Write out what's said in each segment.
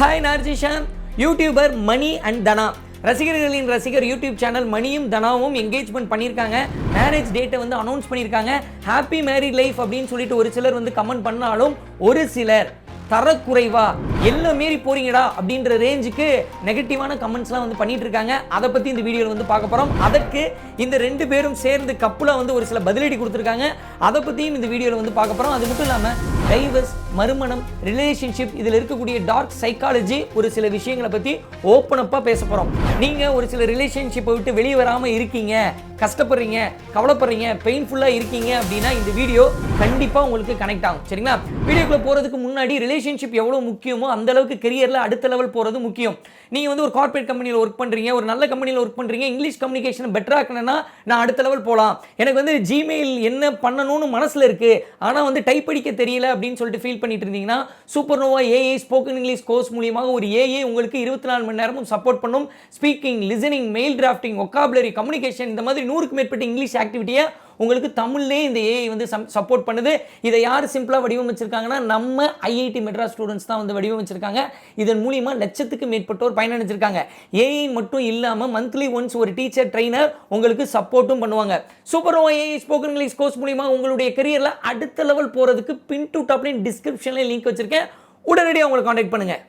Hi Narjishan YouTuber Mani and Dhana ரசிகர்களின் ரசிகர் YouTube channel மணியும் தனாவும் என்கேஜ்மெண்ட் பண்ணியிருக்காங்க. மேரேஜ் டேட்டை வந்து அனௌன்ஸ் பண்ணியிருக்காங்க. ஹாப்பி மேரிட் லைஃப் அப்படின்னு சொல்லிட்டு ஒரு சிலர் வந்து கமெண்ட் பண்ணாலும் ஒரு சிலர் தரக்குறைவா எல்லாம் மீறி போறீங்கடா அப்படின்ற ரேஞ்சுக்கு நெகட்டிவான கமெண்ட்ஸ்லாம் வந்து பண்ணிட்டு இருக்காங்க அதை பத்தி இந்த வீடியோவில் வந்து பார்க்க போறோம். அதற்கு இந்த ரெண்டு பேரும் சேர்ந்து கப்புல வந்து ஒரு சில பதிலடி கொடுத்துருக்காங்க. அதை பத்தியும் இந்த வீடியோவில் வந்து பார்க்க போறோம். அது மட்டும் இல்லாமல் டைவர்ஸ் மறுமணம் ரிலேஷன்ஷிப் இதில் இருக்கக்கூடிய டார்க் சைக்காலஜி ஒரு சில விஷயங்களை பற்றி ஓப்பன் அப்பாக பேச போகிறோம் நீங்கள் ஒரு சில ரிலேஷன்ஷிப்பை விட்டு வெளியே வராமல் இருக்கீங்க கஷ்டப்படுறீங்க கவலைப்படுறீங்க பெயின்ஃபுல்லாக இருக்கீங்க அப்படின்னா இந்த வீடியோ கண்டிப்பாக உங்களுக்கு கனெக்ட் ஆகும். சரிங்களா? வீடியோக்குள்ளே போகிறதுக்கு முன்னாடி ரிலேஷன்ஷிப் எவ்வளோ முக்கியமோ அந்த அளவுக்கு கெரியரில் அடுத்த லெவல் போகிறது முக்கியம். நீங்கள் வந்து ஒரு கார்ப்பரேட் கம்பெனியில் ஒர்க் பண்ணுறீங்க ஒரு நல்ல கம்பெனியில் ஒர்க் பண்ணுறீங்க இங்கிலீஷ் கம்யூனிகேஷன் பெட்டர் ஆக்கணும்னா நான் அடுத்த லெவல் போகலாம் எனக்கு வந்து ஜிமெயில் என்ன பண்ணணும்னு மனசில் இருக்குது ஆனால் வந்து டைப் அடிக்க தெரியல அப்படின்னு சொல்லிட்டு ஃபீல் பண்ணிட்டு இருந்தீங்கன்னா super nova AI spoken English course மூலியமாக ஒரு ஏஐ உங்களுக்கு இருபத்தி நாலு மணி நேரமும் சப்போர்ட் பண்ணும். Speaking listening mail drafting vocabulary communication இந்த மாதிரி நூறுக்கு மேற்பட்ட இங்கிலீஷ் ஆக்டிவிட்டியை உங்களுக்கு தமிழ்லேயே இந்த ஏஐ வந்து சப்போர்ட் பண்ணுது. இதை யார் சிம்பிளாக வடிவமைச்சிருக்காங்கன்னா நம்ம ஐஐடி மெட்ராஸ் ஸ்டூடெண்ட்ஸ் தான் வந்து வடிவமைச்சிருக்காங்க. இதன் மூலியமாக லட்சத்துக்கு மேற்பட்டோர் பயனடைஞ்சிருக்காங்க. ஏஐ மட்டும் இல்லாமல் மந்த்லி ஒன்ஸ் ஒரு டீச்சர் ட்ரைனர் உங்களுக்கு சப்போர்ட்டும் பண்ணுவாங்க. Super AI spoken English course மூலிமா உங்களுடைய கரியரில் அடுத்த லெவல் போகிறதுக்கு பின் டு டாப்லைன் டிஸ்கிரிப்ஷனில் லிங்க் வச்சுருக்கேன். உடனடியாக உங்களை காண்டாக்ட் பண்ணுங்கள்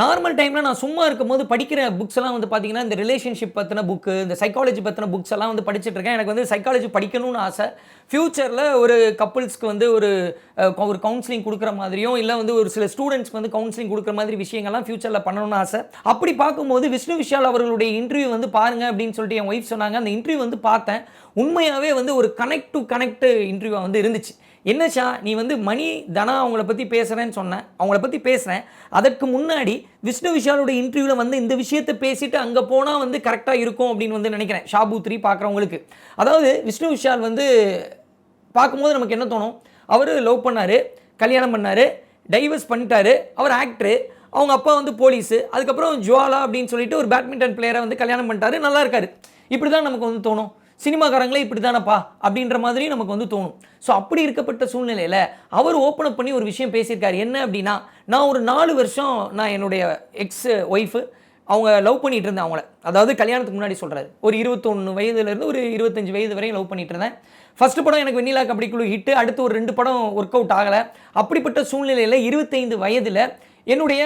நார்மல் டைமில் நான் சும்மா இருக்கும்போது படிக்கிற புக்ஸ் எல்லாம் வந்து பார்த்தீங்கன்னா இந்த ரிலேஷன்ஷிப் பற்றின புக்கு இந்த சைக்காலஜி பற்றின புக்ஸ் எல்லாம் வந்து படிச்சுட்டு இருக்கேன். எனக்கு வந்து சைக்காலஜி படிக்கணும்னு ஆசை. ஃப்யூச்சரில் ஒரு கப்புள்ஸ்க்கு வந்து ஒரு ஒரு கவுன்சிலிங் கொடுக்குற மாதிரியும் இல்லை வந்து ஒரு சில ஸ்டூடெண்ட்ஸ்க்கு வந்து கவுன்சிலிங் கொடுக்குற மாதிரி விஷயங்கள்லாம் ஃப்யூச்சரில் பண்ணணும்னு ஆசை. அப்படி பார்க்கும்போது விஷ்ணு விஷால் அவர்களுடைய இன்டர்வியூ வந்து பாருங்க அப்படின்னு சொல்லிட்டு என் ஒய்ஃப் சொன்னாங்க. அந்த இன்டர்வியூ வந்து பார்த்தேன். உண்மையாகவே வந்து ஒரு கனெக்ட் டு கனெக்ட் இன்டர்வியூ வந்து இருந்துச்சு. என்ன ஷா நீ வந்து மணி தனா அவங்கள பற்றி பேசுகிறேன்னு சொன்னேன் அவங்கள பற்றி பேசுகிறேன் அதற்கு முன்னாடி விஷ்ணு விஷாலோட இன்டர்வியூவில் வந்து இந்த விஷயத்தை பேசிட்டு அங்கே போனால் வந்து கரெக்டாக இருக்கும் அப்படின்னு வந்து நினைக்கிறேன். ஷாபு த்ரீ பார்க்குறவங்களுக்கு அதாவது விஷ்ணு விஷால் வந்து பார்க்கும்போது நமக்கு என்ன தோணும்? அவர் லவ் பண்ணார் கல்யாணம் பண்ணார் டைவர்ஸ் பண்ணிட்டாரு அவர் ஆக்டரு அவங்க அப்பா வந்து போலீஸு அதுக்கப்புறம் ஜுவாலா அப்படின்னு சொல்லிட்டு ஒரு பேட்மிண்டன் பிளேயரை வந்து கல்யாணம் பண்ணிட்டாரு நல்லா இருக்காரு. இப்படி தான் நமக்கு வந்து தோணும். சினிமாக்காரங்களே இப்படி தானப்பா அப்படின்ற மாதிரி நமக்கு வந்து தோணும். ஸோ அப்படி இருக்கப்பட்ட சூழ்நிலையில் அவர் ஓப்பன் அப் பண்ணி ஒரு விஷயம் பேசியிருக்காரு. என்ன அப்படின்னா நான் ஒரு நாலு வருஷம் நான் என்னுடைய எக்ஸ் ஒய்ஃபு அவங்க லவ் பண்ணிகிட்டு இருந்தேன் அவங்கள. அதாவது கல்யாணத்துக்கு முன்னாடி சொல்கிறாரு ஒரு இருபத்தொன்று வயதுலேருந்து ஒரு இருபத்தஞ்சு வயது வரையும் லவ் பண்ணிட்டு இருந்தேன். ஃபஸ்ட்டு படம் எனக்கு வெண்ணிலா கபடிக்குழு ஹிட்டு அடுத்து ஒரு ரெண்டு படம் ஒர்க் அவுட் ஆகலை. அப்படிப்பட்ட சூழ்நிலையில் இருபத்தைந்து வயதில் என்னுடைய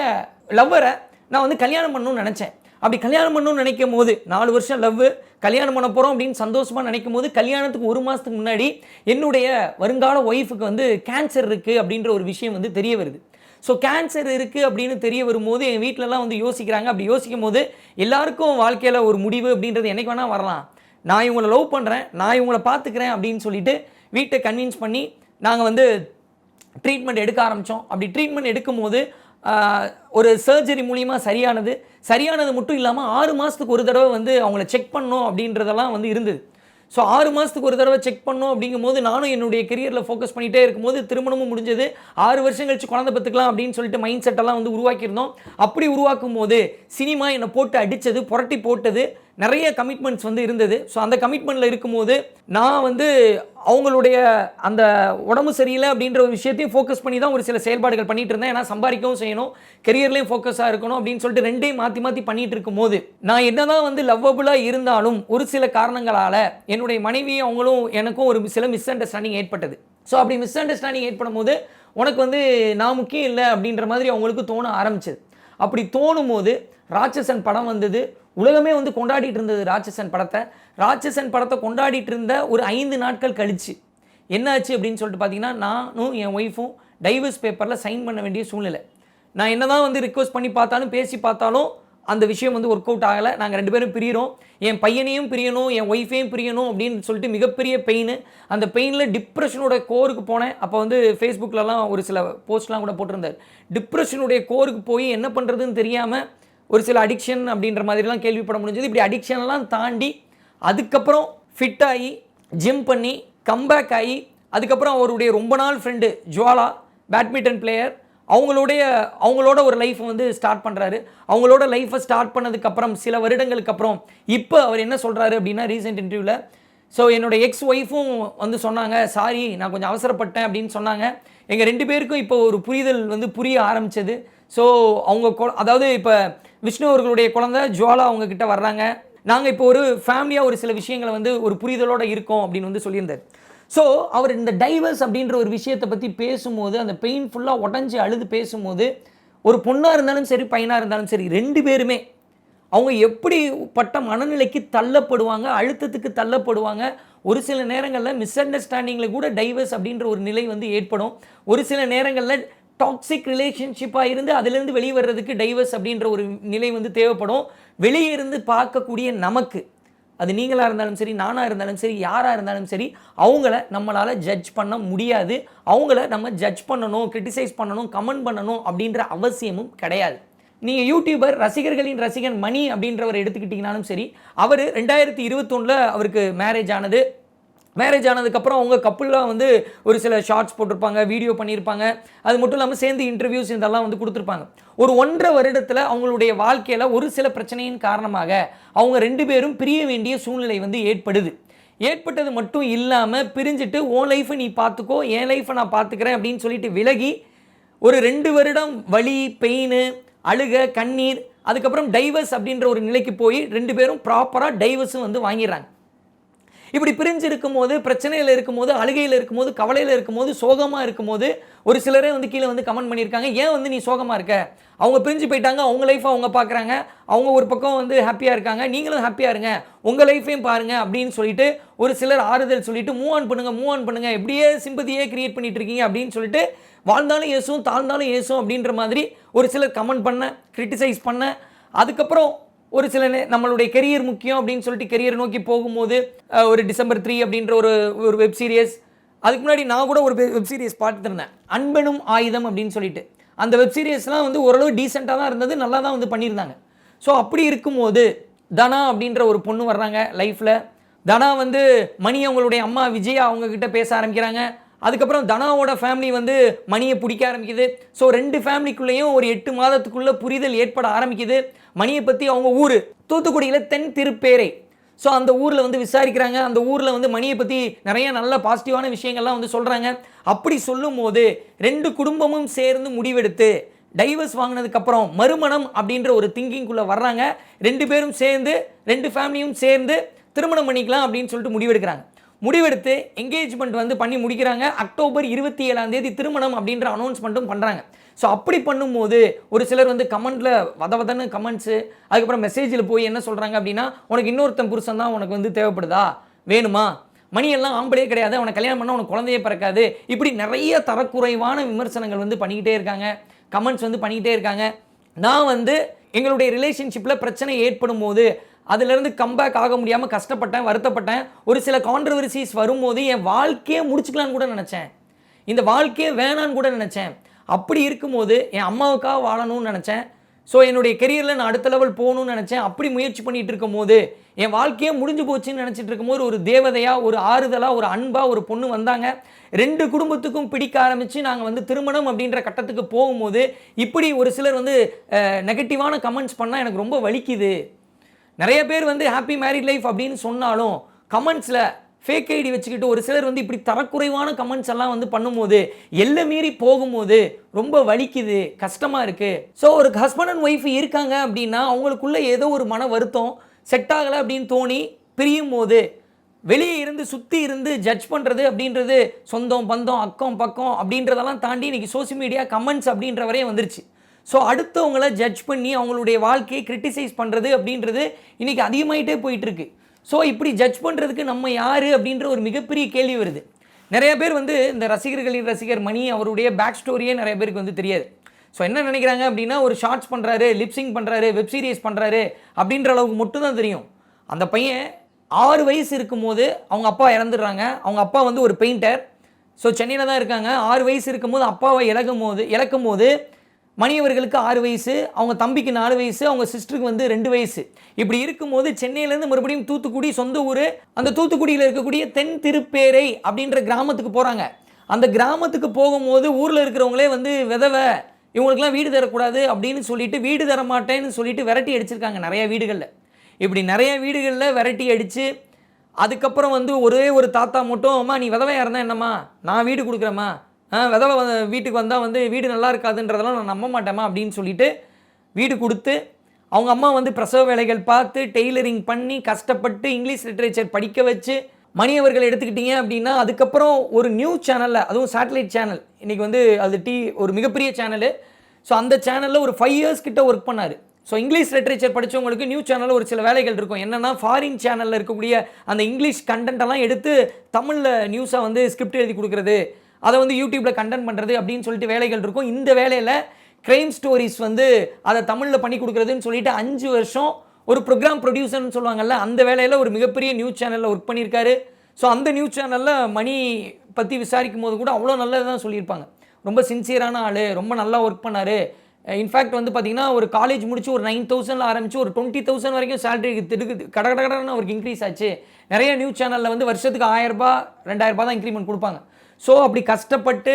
லவ்வரை நான் வந்து கல்யாணம் பண்ணணும்னு நினச்சேன். அப்படி கல்யாணம் பண்ணணும்னு நினைக்கும் போது நாலு வருஷம் லவ் கல்யாணம் பண்ண போகிறோம் அப்படின்னு சந்தோஷமாக நினைக்கும் போது கல்யாணத்துக்கு ஒரு மாதத்துக்கு முன்னாடி என்னுடைய வருங்கால ஒய்ஃபுக்கு வந்து கேன்சர் இருக்குது அப்படின்ற ஒரு விஷயம் வந்து தெரிய வருது. ஸோ கேன்சர் இருக்குது அப்படின்னு தெரிய வரும்போது என் வீட்டிலலாம் வந்து யோசிக்கிறாங்க. அப்படி யோசிக்கும் போது எல்லாருக்கும் வாழ்க்கையில் ஒரு முடிவு அப்படின்றது என்னைக்கு வேணால் வரலாம். நான் இவங்களை லவ் பண்ணுறேன் நான் இவங்களை பார்த்துக்கிறேன் அப்படின்னு சொல்லிட்டு வீட்டை கன்வின்ஸ் பண்ணி நாங்கள் வந்து ட்ரீட்மெண்ட் எடுக்க ஆரம்பித்தோம் அப்படி ட்ரீட்மெண்ட் எடுக்கும்போது ஒரு சர்ஜரி மூலிமா சரியானது. சரியானது மட்டும் இல்லாமல் ஆறு மாதத்துக்கு ஒரு தடவை வந்து அவங்கள செக் பண்ணோம் அப்படின்றதெல்லாம் வந்து இருந்தது. ஸோ ஆறு மாதத்துக்கு ஒரு தடவை செக் பண்ணோம் அப்படிங்கும்போது நானும் என்னுடைய கெரியரில் ஃபோக்கஸ் பண்ணிகிட்டே இருக்கும்போது திருமணமும் முடிஞ்சது. ஆறு வருஷம் கழிச்சு குழந்தை பத்துக்கலாம் அப்படின்னு சொல்லிட்டு மைண்ட் செட்டெல்லாம் வந்து உருவாக்கியிருந்தோம். அப்படி உருவாக்கும் போது சினிமா என்னை போட்டு அடித்தது புரட்டி போட்டது. நிறைய கமிட்மெண்ட்ஸ் வந்து இருந்தது. ஸோ அந்த கமிட்மெண்ட்டில் இருக்கும்போது நான் வந்து அவங்களுடைய அந்த உடம்பு சரியில்லை அப்படின்ற ஒரு விஷயத்தையும் ஃபோக்கஸ் பண்ணி தான் ஒரு சில செயல்பாடுகள் பண்ணிகிட்டு இருந்தேன். ஏன்னா சம்பாதிக்கவும் செய்யணும் கெரியர்லேயும் ஃபோக்கஸாக இருக்கணும் அப்படின்னு சொல்லிட்டு ரெண்டையும் மாற்றி மாற்றி பண்ணிகிட்டு இருக்கும்போது நான் என்னதான் வந்து லவ்வபுளாக இருந்தாலும் ஒரு சில காரணங்களால் என்னுடைய மனைவி அவங்களும் எனக்கும் ஒரு சில மிஸ் அண்டர்ஸ்டாண்டிங் ஏற்பட்டது. ஸோ அப்படி மிஸ் அண்டர்ஸ்டாண்டிங் ஏற்படும் போது உனக்கு வந்து நான் முக்கியம் இல்லை அப்படின்ற மாதிரி அவங்களுக்கு தோண ஆரம்பிச்சது. அப்படி தோணும் போது ராட்சசன் படம் வந்தது. உலகமே வந்து கொண்டாடிட்டு இருந்தது ராட்சசன் படத்தை. ராட்சசன் படத்தை கொண்டாடிட்டு இருந்த ஒரு ஐந்து நாட்கள் கழிச்சு. என்னாச்சு அப்படின்னு சொல்லிட்டு பார்த்தீங்கன்னா நானும் என் ஒய்ஃபும் டைவர்ஸ் பேப்பரில் சைன் பண்ண வேண்டிய சூழ்நிலை. நான் என்னதான் வந்து ரிக்வஸ்ட் பண்ணி பார்த்தாலும் பேசி பார்த்தாலும் அந்த விஷயம் வந்து ஒர்க் அவுட் ஆகலை. நாங்கள் ரெண்டு பேரும் பிரியிறோம். என் பையனையும் பிரியணும் என் ஒய்ஃபையும் பிரியணும் அப்படின்னு சொல்லிட்டு மிகப்பெரிய பெயின் அந்த பெயினில் டிப்ரெஷனோட கோருக்கு போனேன். அப்போ வந்து ஃபேஸ்புக்கிலலாம் ஒரு சில போஸ்ட்லாம் கூட போட்டிருந்தார். டிப்ரெஷனுடைய கோருக்கு போய் என்ன பண்ணுறதுன்னு தெரியாமல் ஒரு சில அடிக்ஷன் அப்படின்ற மாதிரிலாம் கேள்விப்பட முடிஞ்சது. இப்படி அடிக்ஷன்லாம் தாண்டி அதுக்கப்புறம் ஃபிட் ஆகி ஜிம் பண்ணி கம்பேக் ஆகி அதுக்கப்புறம் அவருடைய ரொம்ப நாள் ஃப்ரெண்டு ஜுவாலா பேட்மிண்டன் பிளேயர் அவங்களுடைய அவங்களோட ஒரு லைஃப் வந்து ஸ்டார்ட் பண்ணுறாரு அவங்களோட லைஃப்பை ஸ்டார்ட் பண்ணதுக்கப்புறம் சில வருடங்களுக்கு அப்புறம் இப்போ அவர் என்ன சொல்கிறாரு அப்படின்னா ரீசெண்ட் இன்டர்வியூவில் ஸோ என்னோடய எக்ஸ் ஒய்ஃபும் வந்து சொன்னாங்க சாரி நான் கொஞ்சம் அவசரப்பட்டேன் அப்படின்னு சொன்னாங்க. எங்கள் ரெண்டு பேருக்கும் இப்போ ஒரு புரிதல் வந்து புரிய ஆரம்பித்தது ஸோ அவங்க கொ- அதாவது இப்போ விஷ்ணு அவர்களுடைய குழந்தை ஜுவாலா அவங்க கிட்ட வர்றாங்க. நாங்கள் இப்போ ஒரு ஃபேமிலியாக ஒரு சில விஷயங்களை வந்து ஒரு புரிதலோடு இருக்கோம் அப்படின்னு வந்து சொல்லியிருந்தார். ஸோ அவர் இந்த டைவர்ஸ் அப்படின்ற ஒரு விஷயத்தை பற்றி பேசும்போது அந்த பெயின்ஃபுல்லாக உடஞ்சி அழுது பேசும்போது ஒரு பொண்ணாக இருந்தாலும் சரி பையனாக இருந்தாலும் சரி ரெண்டு பேருமே அவங்க எப்படிப்பட்ட மனநிலைக்கு தள்ளப்படுவாங்க அழுத்தத்துக்கு தள்ளப்படுவாங்க ஒரு சில நேரங்களில் மிஸ் அண்டர்ஸ்டாண்டிங்கில் கூட டைவர்ஸ் அப்படின்ற ஒரு நிலை வந்து ஏற்படும். ஒரு சில நேரங்களில் டாக்ஸிக் ரிலேஷன்ஷிப்பாக இருந்து அதுலேருந்து வெளியே வர்றதுக்கு டைவர்ஸ் அப்படின்ற ஒரு நிலை வந்து தேவைப்படும். வெளியே இருந்து பார்க்கக்கூடிய நமக்கு அது நீங்களாக இருந்தாலும் சரி நானாக இருந்தாலும் சரி யாராக இருந்தாலும் சரி அவங்கள நம்மளால் ஜட்ஜ் பண்ண முடியாது. அவங்கள நம்ம ஜட்ஜ் பண்ணணும் கிரிட்டிசைஸ் பண்ணணும் கமெண்ட் பண்ணணும் அப்படின்ற அவசியமும் கிடையாது. நீங்கள் யூடியூபர் ரசிகர்களின் ரசிகன் மணி அப்படின்றவர் எடுத்துக்கிட்டிங்கனாலும் சரி அவர் ரெண்டாயிரத்தி இருபத்தொன்னில் அவருக்கு மேரேஜ் ஆனது. மேரேஜ் ஆனதுக்கப்புறம் அவங்க கப்புளாக வந்து ஒரு சில ஷார்ட்ஸ் போட்டிருப்பாங்க வீடியோ பண்ணியிருப்பாங்க. அது மட்டும் இல்லாமல் சேர்ந்து இன்டர்வியூஸ் இதெல்லாம் வந்து கொடுத்துருப்பாங்க. ஒரு ஒன்றரை வருடத்தில் அவங்களுடைய வாழ்க்கையில் ஒரு சில பிரச்சனையின் காரணமாக அவங்க ரெண்டு பேரும் பிரிய வேண்டிய சூழ்நிலை வந்து ஏற்படுது. ஏற்பட்டது மட்டும் இல்லாமல் பிரிஞ்சுட்டு உன் லைஃப்பை நீ பார்த்துக்கோ என் லைஃப்பை நான் பார்த்துக்கிறேன் அப்படின்னு சொல்லிட்டு விலகி ஒரு ரெண்டு வருடம் வலி பெயின் அழுக கண்ணீர் அதுக்கப்புறம் டைவர்ஸ் அப்படின்ற ஒரு நிலைக்கு போய் ரெண்டு பேரும் ப்ராப்பராக டைவர்ஸும் வந்து வாங்கிடுறாங்க. இப்படி பிரிஞ்சு இருக்கும்போது பிரச்சனையில் இருக்கும்போது அழுகையில் இருக்கும்போது கவலையில் இருக்கும்போது சோகமாக இருக்கும்போது ஒரு சிலரே வந்து கீழே வந்து கமெண்ட் பண்ணியிருக்காங்க. ஏன் வந்து நீ சோகமாக இருக்க? அவங்க பிரிஞ்சு போயிட்டாங்க அவங்க லைஃப்பை அவங்க பார்க்குறாங்க. அவங்க ஒரு பக்கம் வந்து ஹாப்பியாக இருக்காங்க நீங்களும் ஹாப்பியாக இருங்க. உங்கள் லைஃப்பையும் பாருங்கள் அப்படின்னு சொல்லிட்டு ஒரு சிலர் ஆறுதல் சொல்லிட்டு மூவ் ஆன் பண்ணுங்கள் மூவ் ஆன் பண்ணுங்கள் இப்படியே சிம்பதியே கிரியேட் பண்ணிட்டு இருக்கீங்க அப்படின்னு சொல்லிட்டு வாழ்ந்தாலும் ஏசும் தாழ்ந்தாலும் ஏசும் அப்படின்ற மாதிரி ஒரு சிலர் கமெண்ட் பண்ண கிரிட்டிசைஸ் பண்ண அதுக்கப்புறம் ஒரு சில நம்மளுடைய கெரியர் முக்கியம் அப்படின்னு சொல்லிட்டு கெரியர் நோக்கி போகும்போது ஒரு டிசம்பர் த்ரீ அப்படின்ற ஒரு ஒரு வெப் சீரியஸ் அதுக்கு முன்னாடி நான் கூட ஒரு வெப் சீரியஸ் பார்த்துருந்தேன் அன்பனும் ஆயுதம் அப்படின்னு சொல்லிட்டு. அந்த வெப் சீரியஸ்லாம் வந்து ஓரளவு டீசெண்டாக தான் இருந்தது நல்லா தான் வந்து பண்ணியிருந்தாங்க. ஸோ அப்படி இருக்கும்போது தனா அப்படின்ற ஒரு பொண்ணு வர்றாங்க லைஃப்பில் தனா வந்து மணி அவங்களுடைய அம்மா விஜயா அவங்கக்கிட்ட பேச ஆரம்பிக்கிறாங்க. அதுக்கப்புறம் தனாவோட ஃபேமிலி வந்து மணியை பிடிக்க ஆரம்பிக்குது. ஸோ ரெண்டு ஃபேமிலிக்குள்ளேயும் ஒரு எட்டு மாதத்துக்குள்ளே புரிதல் ஏற்பட ஆரம்பிக்குது. மணியை பற்றி அவங்க ஊர். தூத்துக்குடியில் தென் திருப்பேரை. ஸோ அந்த ஊரில் வந்து விசாரிக்கிறாங்க. அந்த ஊரில் வந்து மணியை பற்றி நிறைய நல்ல பாசிட்டிவான விஷயங்கள்லாம் வந்து சொல்கிறாங்க அப்படி சொல்லும்போது ரெண்டு குடும்பமும் சேர்ந்து முடிவெடுத்து டைவர்ஸ் வாங்கினதுக்கப்புறம் மறுமணம் அப்படின்ற ஒரு திங்கிங்குள்ளே வர்றாங்க. ரெண்டு பேரும் சேர்ந்து ரெண்டு ஃபேமிலியும் சேர்ந்து திருமணம் பண்ணிக்கலாம் அப்படின்னு சொல்லிட்டு முடிவெடுக்கிறாங்க. முடிவெடுத்து என்கேஜ்மெண்ட் வந்து பண்ணி முடிக்கிறாங்க. அக்டோபர் இருபத்தி ஏழாம் தேதி திருமணம் அப்படின்ற அனௌன்ஸ்மெண்ட்டும் பண்ணுறாங்க ஸோ அப்படி பண்ணும்போது ஒரு சிலர் வந்து கமெண்ட்டில் வத வதன்னு கமெண்ட்ஸு அதுக்கப்புறம் மெசேஜில் போய் என்ன சொல்கிறாங்க அப்படின்னா உனக்கு இன்னொருத்தன் புருஷன் தான் உனக்கு வந்து தேவைப்படுதா? வேணுமா? மணியெல்லாம் ஆம்பளே கிடையாது. அவனை கல்யாணம் பண்ணால் உனக்கு குழந்தையே பிறக்காது. இப்படி நிறைய தரக்குறைவான விமர்சனங்கள் வந்து பண்ணிக்கிட்டே இருக்காங்க. கமெண்ட்ஸ் வந்து பண்ணிக்கிட்டே இருக்காங்க. நான் வந்து எங்களுடைய ரிலேஷன்ஷிப்பில் பிரச்சனை ஏற்படும் போது அதுலேருந்து கம்பேக் ஆக முடியாமல் கஷ்டப்பட்டேன் வருத்தப்பட்டேன். ஒரு சில கான்ட்ரவர்சிஸ் வரும்போது என் வாழ்க்கையே முடிச்சுக்கலான்னு கூட நினச்சேன். இந்த வாழ்க்கையே வேணான்னு கூட நினச்சேன். அப்படி இருக்கும்போது என் அம்மாவுக்காக வாழணும்னு நினச்சேன். ஸோ என்னுடைய கெரியரில் நான் அடுத்த லெவல் போகணும்னு நினச்சேன். அப்படி முயற்சி பண்ணிட்டு இருக்கும்போது என் வாழ்க்கையே முடிஞ்சு போச்சுன்னு நினச்சிட்டு இருக்கும்போது ஒரு தேவதையாக ஒரு ஆறுதலாக ஒரு அன்பாக ஒரு பொண்ணு வந்தாங்க. ரெண்டு குடும்பத்துக்கும் பிடிக்க ஆரம்பித்து நாங்கள் வந்து திருமணம் அப்படின்ற கட்டத்துக்கு போகும்போது இப்படி ஒரு சிலர் வந்து நெகட்டிவான கமெண்ட்ஸ் பண்ணால் எனக்கு ரொம்ப வலிக்குது. நிறைய பேர் வந்து ஹாப்பி மேரிட் லைஃப் அப்படின்னு சொன்னாலும் கமெண்ட்ஸில் ஃபேக் ஐடி வச்சுக்கிட்டு ஒரு சிலர் வந்து இப்படி தரக்குறைவான கமெண்ட்ஸ் எல்லாம் வந்து பண்ணும்போது எல்லை மீறி போகும்போது ரொம்ப வலிக்குது கஷ்டமாக இருக்குது ஸோ ஒரு ஹஸ்பண்ட் அண்ட் ஒய்ஃப் இருக்காங்க அப்படின்னா அவங்களுக்குள்ள ஏதோ ஒரு மன வருத்தம் செட் ஆகலை அப்படின்னு தோணி பிரியும் போது வெளியே இருந்து சுற்றி இருந்து ஜட்ஜ் பண்ணுறது அப்படின்றது சொந்தம் பந்தம் அக்கம் பக்கம் அப்படின்றதெல்லாம் தாண்டி இன்றைக்கி சோஷியல் மீடியா கமெண்ட்ஸ் அப்படின்ற வரையும் வந்துருச்சு. ஸோ அடுத்தவங்கள ஜட்ஜ் பண்ணி அவங்களுடைய வாழ்க்கையை கிரிட்டிசைஸ் பண்ணுறது அப்படின்றது இன்றைக்கி அதிகமாயிட்டே போயிட்டுருக்கு ஸோ இப்படி ஜட்ஜ் பண்ணுறதுக்கு நம்ம யார் அப்படின்ற ஒரு மிகப்பெரிய கேள்வி வருது. நிறைய பேர் வந்து இந்த ரசிகர்களின் ரசிகர் மணி அவருடைய பேக் ஸ்டோரியே நிறைய பேருக்கு வந்து தெரியாது. ஸோ என்ன நினைக்கிறாங்க அப்படின்னா ஒரு ஷார்ட்ஸ் பண்ணுறாரு லிப்ஸிங் பண்ணுறாரு வெப் சீரிஸ் பண்ணுறாரு அப்படின்ற அளவுக்கு மட்டும்தான் தெரியும். அந்த பையன் ஆறு வயசு இருக்கும்போது அவங்க அப்பா இறந்துடுறாங்க. அவங்க அப்பா வந்து ஒரு பெயிண்டர் ஸோ சென்னையில் தான் இருக்காங்க. ஆறு வயசு இருக்கும்போது அப்பாவை இழக்கும் போது இழக்கும் போது மணியவர்களுக்கு ஆறு வயசு அவங்க தம்பிக்கு நாலு வயசு அவங்க சிஸ்டருக்கு வந்து ரெண்டு வயசு. இப்படி இருக்கும்போது சென்னையிலேருந்து மறுபடியும் தூத்துக்குடி சொந்த ஊர் அந்த தூத்துக்குடியில் இருக்கக்கூடிய தென் திருப்பேரை அப்படின்ற கிராமத்துக்கு போகிறாங்க அந்த கிராமத்துக்கு போகும்போது ஊரில் இருக்கிறவங்களே வந்து விதவை இவங்களுக்குலாம் வீடு தரக்கூடாது அப்படின்னு சொல்லிட்டு வீடு தர மாட்டேன்னு சொல்லிட்டு விரட்டி அடிச்சிருக்காங்க நிறையா வீடுகளில். இப்படி நிறையா வீடுகளில் விரட்டி அடித்து அதுக்கப்புறம் வந்து ஒரே ஒரு தாத்தா மட்டும் அம்மா நீ விதவையாக இருந்தால் என்னம்மா? நான் வீடு கொடுக்குறேம்மா. விதவை வீட்டுக்கு வந்தால் வந்து வீடு நல்லா இருக்காதுன்றதெல்லாம் நான் நம்ப மாட்டேமா அப்படின்னு சொல்லிட்டு வீடு கொடுத்து அவங்க அம்மா வந்து பிரசவ வேலைகள் பார்த்து டெய்லரிங் பண்ணி கஷ்டப்பட்டு இங்கிலீஷ் லிட்ரேச்சர் படிக்க வச்சு மணி அவர்கள் எடுத்துக்கிட்டீங்க அப்படின்னா அதுக்கப்புறம் ஒரு நியூஸ் சேனலில் அதுவும் சேட்டலைட் சேனல் இன்றைக்கி வந்து அது டி ஒரு மிகப்பெரிய சேனலு ஸோ அந்த சேனலில் ஒரு ஃபைவ் இயர்ஸ் கிட்ட ஒர்க் பண்ணார். ஸோ இங்கிலீஷ் லிட்ரேச்சர் படித்தவங்களுக்கு நியூஸ் சேனலில் ஒரு சில வேலைகள் இருக்கும். என்னென்னா ஃபாரின் சேனலில் இருக்கக்கூடிய அந்த இங்கிலீஷ் கண்டென்ட்டெல்லாம் எடுத்து தமிழில் நியூஸாக வந்து ஸ்கிரிப்ட் எழுதி கொடுக்குறது. அதை வந்து யூடியூப்பில் கண்டென்ட் பண்ணுறது அப்படின்னு சொல்லிட்டு வேலைகள் இருக்கும். இந்த வேலையில் க்ரைம் ஸ்டோரிஸ் வந்து அதை தமிழில் பண்ணி கொடுக்குறதுன்னு சொல்லிட்டு அஞ்சு வருஷம் ஒரு ப்ரோக்ராம் ப்ரொடியூசர்னு சொல்லுவாங்கல்ல அந்த வேலையில் ஒரு மிகப்பெரிய நியூஸ் சேனலில் ஒர்க் பண்ணியிருக்காரு. ஸோ அந்த நியூஸ் சேனலில் மணி பற்றி விசாரிக்கும் போது கூட அவ்வளோ நல்லது தான் சொல்லியிருப்பாங்க. ரொம்ப சின்சியரான ஆள் ரொம்ப நல்லா ஒர்க் பண்ணார். இன்ஃபேக்ட் வந்து பார்த்தீங்கன்னா ஒரு காலேஜ் முடிச்சு ஒரு நைன் தௌசண்டில் ஆரம்பிச்சு ஒரு டுவெண்ட்டி தௌசண்ட் வரைக்கும் சேலரி திருக்கு கட கட கடன்னு அவருக்கு இன்க்ரீஸ் ஆச்சு. நிறைய நியூஸ் சேனலில் வந்து வருஷத்துக்கு ஆயிரரூபா ரெண்டாயிரரூபா தான் இன்க்ரிமெண்ட் கொடுப்பாங்க. ஸோ அப்படி கஷ்டப்பட்டு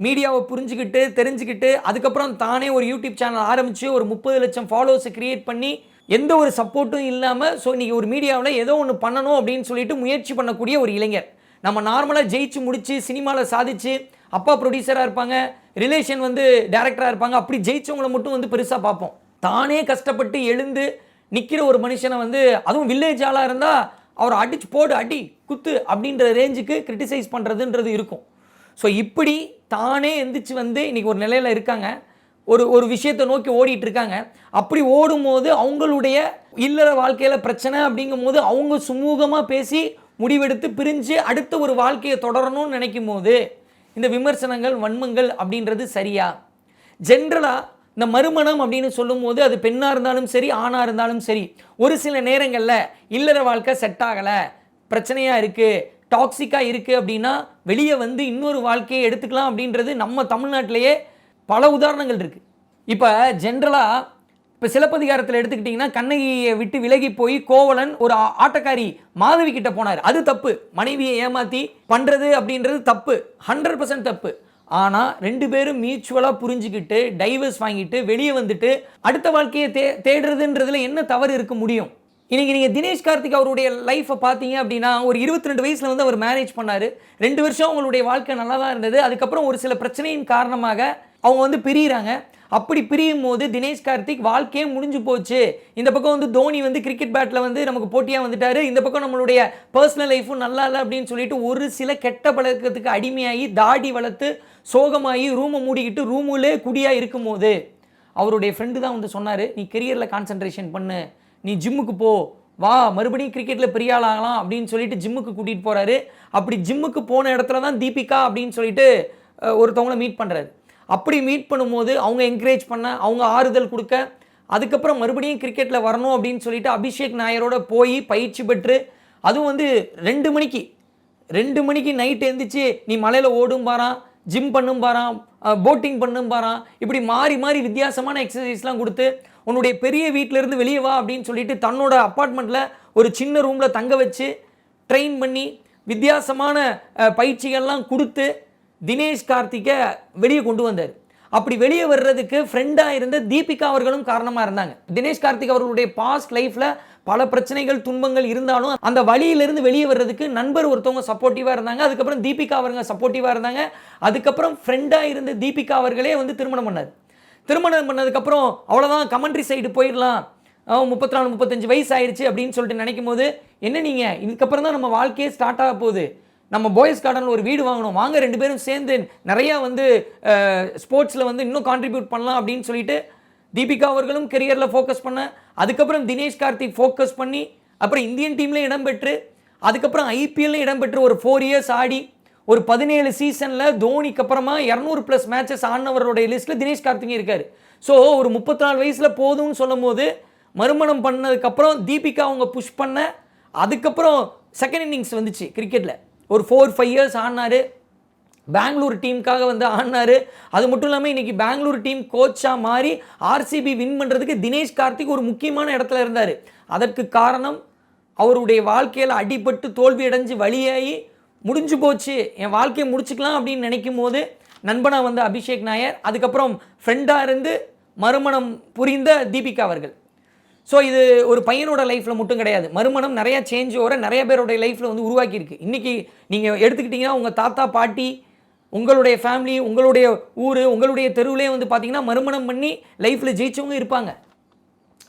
மீடியாவை புரிஞ்சுக்கிட்டு தெரிஞ்சுக்கிட்டு அதுக்கப்புறம் தானே ஒரு யூடியூப் சேனல் ஆரம்பித்து ஒரு முப்பது லட்சம் ஃபாலோவர்ஸை க்ரியேட் பண்ணி எந்த ஒரு சப்போர்ட்டும் இல்லாமல் ஸோ இன்றைக்கி ஒரு மீடியாவில் ஏதோ ஒன்று பண்ணணும் அப்படின்னு சொல்லிட்டு முயற்சி பண்ணக்கூடிய ஒரு இளைஞர். நம்ம நார்மலாக ஜெயிச்சு முடித்து சினிமாவில் சாதிச்சு அப்பா ப்ரொடியூசராக இருப்பாங்க ரிலேஷன் வந்து டேரக்டராக இருப்பாங்க அப்படி ஜெயிச்சவங்களை மட்டும் வந்து பெருசாக பார்ப்போம். தானே கஷ்டப்பட்டு எழுந்து நிற்கிற ஒரு மனுஷனை வந்து அதுவும் வில்லேஜ் ஆளாக இருந்தால் அவரை அடிச்சு போடு அடி குத்து அப்படின்ற ரேஞ்சுக்கு கிரிட்டிசைஸ் பண்ணுறதுன்றது இருக்கும். ஸோ இப்படி தானே எந்திரிச்சு வந்து இன்றைக்கி ஒரு நிலையில் இருக்காங்க. ஒரு ஒரு விஷயத்தை நோக்கி ஓடிட்டு இருக்காங்க. அப்படி ஓடும்போது அவங்களுடைய இல்லற வாழ்க்கையில் பிரச்சனை அப்படிங்கும் போது அவங்க சுமூகமாக பேசி முடிவெடுத்து பிரிஞ்சு அடுத்த ஒரு வாழ்க்கையை தொடரணும்னு நினைக்கும் போது இந்த விமர்சனங்கள் வன்மங்கள் அப்படின்றது சரியா? ஜென்ரலாக இந்த மறுமணம் அப்படின்னு சொல்லும்போது அது பெண்ணாக இருந்தாலும் சரி ஆணாக இருந்தாலும் சரி ஒரு சில நேரங்களில் இல்லற வாழ்க்கை செட் ஆகலை பிரச்சனையாக இருக்குது டாக்ஸிக்காக இருக்குது அப்படின்னா வெளியே வந்து இன்னொரு வாழ்க்கையை எடுத்துக்கலாம் அப்படின்றது நம்ம தமிழ்நாட்டிலேயே பல உதாரணங்கள் இருக்குது இப்போ ஜென்ரலாக இப்போ சிலப்பதிகாரத்தில் எடுத்துக்கிட்டிங்கன்னா கண்ணகியை விட்டு விலகி போய் கோவலன் ஒரு ஆட்டக்காரி மாதவி கிட்ட போனார். அது தப்பு. மனைவியை ஏமாற்றி பண்ணுறது அப்படின்றது தப்பு. ஹண்ட்ரட் பர்சன்ட் தப்பு. ஆனால் ரெண்டு பேரும் மியூச்சுவலாக புரிஞ்சுக்கிட்டு டைவர்ஸ் வாங்கிட்டு வெளியே வந்துட்டு அடுத்த வாழ்க்கையை தே தேடுறதுன்றதுல என்ன தவறு இருக்க முடியும்? இன்றைக்கி நீங்கள் தினேஷ் கார்த்திக் அவருடைய லைஃப்பை பார்த்தீங்க அப்படின்னா ஒரு இருபத்தி ரெண்டு வயசில் வந்து அவர் மேரேஜ் பண்ணார். ரெண்டு வருஷம் அவங்களுடைய வாழ்க்கை நல்லா தான் இருந்தது. அதுக்கப்புறம் ஒரு சில பிரச்சனையின் காரணமாக அவங்க வந்து பிரியிறாங்க. அப்படி பிரியும் போது தினேஷ் கார்த்திக் வாழ்க்கையே முடிஞ்சு போச்சு. இந்த பக்கம் வந்து தோனி வந்து கிரிக்கெட் பேட்டில் வந்து நமக்கு போட்டியாக வந்துட்டாரு. இந்த பக்கம் நம்மளுடைய பர்சனல் லைஃப்பும் நல்லா இல்லை அப்படின்னு சொல்லிட்டு ஒரு சில கெட்ட பழக்கத்துக்கு அடிமையாகி தாடி வளர்த்து சோகமாகி ரூமை மூடிக்கிட்டு ரூமுலே குடியாக இருக்கும்போது அவருடைய ஃப்ரெண்டு தான் வந்து சொன்னார் நீ கெரியரில் கான்சன்ட்ரேஷன் பண்ணு நீ ஜிம்முக்கு போ வா மறுபடியும் கிரிக்கெட்டில் பெரிய ஆள் ஆகலாம் அப்படின்னு சொல்லிட்டு ஜிம்முக்கு கூட்டிகிட்டு போகிறாரு அப்படி ஜிம்முக்கு போன இடத்துல தான் தீபிகா அப்படின்னு சொல்லிட்டு ஒருத்தவங்கள மீட் பண்ணுறாரு அப்படி மீட் பண்ணும்போது அவங்க என்கரேஜ் பண்ண அவங்க ஆறுதல் கொடுக்க அதுக்கப்புறம் மறுபடியும் கிரிக்கெட்டில் வரணும் அப்படின்னு சொல்லிட்டு அபிஷேக் நாயரோட போய் பயிற்சி பெற்று அதுவும் வந்து ரெண்டு மணிக்கு ரெண்டு மணிக்கு நைட் எழுந்திரிச்சு நீ மலையில் ஓடும் பாரான் ஜிம் பண்ணும் பாரான் போட்டிங் பண்ணும் பாரான் இப்படி மாறி மாறி வித்தியாசமான எக்ஸசைஸ்லாம் கொடுத்து உன்னுடைய பெரிய வீட்டிலேருந்து இருந்து வெளியே வா அப்படின்னு சொல்லிட்டு தன்னோட அப்பார்ட்மெண்ட்டில் ஒரு சின்ன ரூமில் தங்க வச்சு ட்ரெயின் பண்ணி வித்தியாசமான பயிற்சிகள்லாம் கொடுத்து தினேஷ் கார்த்திகை வெளியே கொண்டு வந்தார். அப்படி வெளியே வர்றதுக்கு ஃப்ரெண்டாக இருந்த தீபிகா அவர்களும் காரணமாக இருந்தாங்க. தினேஷ் கார்த்திக் அவர்களுடைய பாஸ்ட் லைஃப்பில் பல பிரச்சனைகள் துன்பங்கள் இருந்தாலும் அந்த வழியிலிருந்து வெளியே வர்றதுக்கு நண்பர் ஒருத்தவங்க சப்போர்ட்டிவாக இருந்தாங்க. அதுக்கப்புறம் தீபிகா அவருங்க சப்போர்ட்டிவாக இருந்தாங்க. அதுக்கப்புறம் ஃப்ரெண்டாக இருந்த தீபிகா அவர்களே வந்து திருமணம் பண்ணார். திருமணம் பண்ணதுக்கப்புறம் அவ்வளோதான் கமெண்ட்ரி சைடு போயிடலாம். முப்பத்தி நாலு முப்பத்தஞ்சு வயசு ஆயிடுச்சு அப்படின்னு சொல்லிட்டு நினைக்கும் போது என்ன நீங்கள் இதுக்கப்புறம் தான் நம்ம வாழ்க்கையே ஸ்டார்ட் ஆக போகுது. நம்ம பாய்ஸ் கார்டனில் ஒரு வீடு வாங்கணும். வாங்க ரெண்டு பேரும் சேர்ந்து நிறையா வந்து ஸ்போர்ட்ஸில் வந்து இன்னும் கான்ட்ரிபியூட் பண்ணலாம் அப்படின்னு சொல்லிட்டு தீபிகா அவர்களும் கெரியரில் ஃபோக்கஸ் பண்ண அதுக்கப்புறம் தினேஷ் கார்த்திக் ஃபோக்கஸ் பண்ணி அப்புறம் இந்தியன் டீமில் இடம்பெற்று அதுக்கப்புறம் ஐபிஎல்லையும் இடம்பெற்று ஒரு ஃபோர் இயர்ஸ் ஆடி ஒரு பதினேழு சீசனில் தோனிக்கு அப்புறமா இரநூறு ப்ளஸ் மேட்சஸ் ஆனவருடைய லிஸ்ட்டில் தினேஷ் கார்த்திகே இருக்கார். ஸோ ஒரு முப்பத்தி நாலு வயசில் போதும்னு சொல்லும் போது மறுமணம் பண்ணதுக்கப்புறம் தீபிகா அவங்க புஷ் பண்ண அதுக்கப்புறம் செகண்ட் இன்னிங்ஸ் வந்துச்சு கிரிக்கெட்டில் ஒரு ஃபோர் ஃபைவ் இயர்ஸ் ஆடினாரு. பெங்களூர் டீமுக்காக வந்து ஆடினார். அது மட்டும் இல்லாமல் இன்றைக்கி பெங்களூர் டீம் கோச்சாக மாறி ஆர்சிபி வின் பண்ணுறதுக்கு தினேஷ் கார்த்திக் ஒரு முக்கியமான இடத்துல இருந்தார். அதற்கு காரணம் அவருடைய வாழ்க்கையில் அடிபட்டு தோல்வி அடைஞ்சு வழியாகி முடிஞ்சு போச்சு. என் வாழ்க்கையை முடிச்சுக்கலாம் அப்படின்னு நினைக்கும் போது நண்பனாக வந்த அபிஷேக் நாயர் அதுக்கப்புறம் ஃப்ரெண்டாக இருந்து மறுமணம் புரிந்த தீபிகா அவர்கள். ஸோ இது ஒரு பையனோட லைஃப்பில் மட்டும் கிடையாது. மறுமணம் நிறையா சேஞ்ச் வர நிறைய பேருடைய லைஃப்பில் வந்து உருவாக்கியிருக்கு. இன்றைக்கி நீங்கள் எடுத்துக்கிட்டிங்கன்னா உங்கள் தாத்தா பாட்டி உங்களுடைய ஃபேமிலி உங்களுடைய ஊர் உங்களுடைய தெருவிலே வந்து பார்த்தீங்கன்னா மறுமணம் பண்ணி லைஃப்பில் ஜெயிச்சவங்க இருப்பாங்க.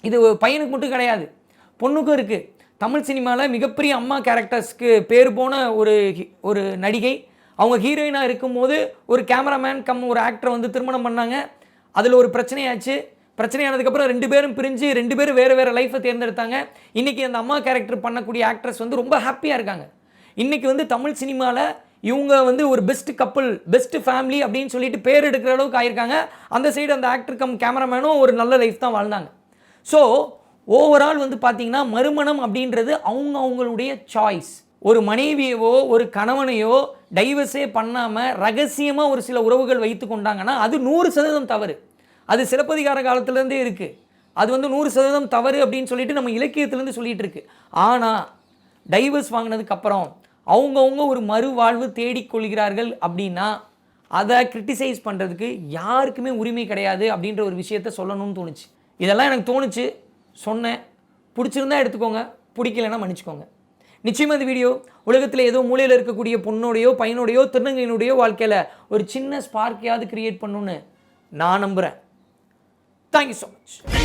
இது பையனுக்கு மட்டும் கிடையாது. பொண்ணுக்கும் இருக்குது தமிழ் சினிமாவில் மிகப்பெரிய அம்மா கேரக்டர்ஸ்க்கு பேர் போன ஒரு ஹி- ஒரு நடிகை. அவங்க ஹீரோயினாக இருக்கும்போது ஒரு கேமராமேன் கம் ஒரு ஆக்டரை வந்து திருமணம் பண்ணாங்க. அதில் ஒரு பிரச்சனையாச்சு. பிரச்சனையானதுக்கப்புறம் ரெண்டு பேரும் பிரிஞ்சு ரெண்டு பேரும் வேறு வேறு லைஃப்பை தேர்ந்தெடுத்தாங்க. இன்றைக்கி அந்த அம்மா கேரக்டர் பண்ணக்கூடிய ஆக்ட்ரஸ் வந்து ரொம்ப ஹாப்பியாக இருக்காங்க. இன்றைக்கி வந்து தமிழ் சினிமாவில் இவங்க வந்து ஒரு பெஸ்ட் கப்பல் பெஸ்ட் ஃபேமிலி அப்படின்னு சொல்லிட்டு பேர் எடுக்கிற அளவுக்கு ஆயிருக்காங்க. அந்த சைடு அந்த ஆக்டர் கம் கேமராமேனும் ஒரு நல்ல லைஃப் தான் வாழ்ந்தாங்க. ஸோ ஓவரால் வந்து பார்த்தீங்கன்னா மறுமணம் அப்படின்றது அவங்க அவங்களுடைய சாய்ஸ் ஒரு மனைவியவோ ஒரு கணவனையோ டைவர்ஸே பண்ணாமல் ரகசியமாக ஒரு சில உறவுகள் வைத்து கொண்டாங்கன்னா அது நூறு சதவீதம் தவறு. அது சிலப்பதிகார காலத்துலேருந்தே இருக்குது அது வந்து நூறு சதவீதம் தவறு அப்படின்னு சொல்லிட்டு நம்ம இலக்கியத்துலேருந்து சொல்லிகிட்டு இருக்கு. ஆனால் டைவர்ஸ் வாங்கினதுக்கப்புறம் அவங்கவுங்க ஒரு மறுவாழ்வு தேடிக்கொள்கிறார்கள் அப்படின்னா அதை கிரிட்டிசைஸ் பண்ணுறதுக்கு யாருக்குமே உரிமை கிடையாது அப்படின்ற ஒரு விஷயத்த சொல்லணும்னு தோணுச்சு. இதெல்லாம் எனக்கு தோணுச்சு. சொன்னேன். பிடிச்சிருந்தா எடுத்துக்கோங்க. பிடிக்கலன்னா மன்னிச்சுக்கோங்க. நிச்சயமாக இந்த வீடியோ உலகத்தில் ஏதோ மூலையில் இருக்கக்கூடிய பொண்ணோடையோ பையனோடையோ திருநங்கையினுடையோ வாழ்க்கையில் ஒரு சின்ன ஸ்பார்க்கையாவது கிரியேட் பண்ணுன்னு நான் நம்புகிறேன் தேங்க்யூ ஸோ மச்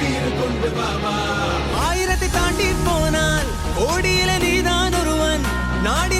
வெல்ல கொண்டு வா ஆயிரத்தை தாண்டி போனால் கோடியில நீதான் ஒருவன். நாடி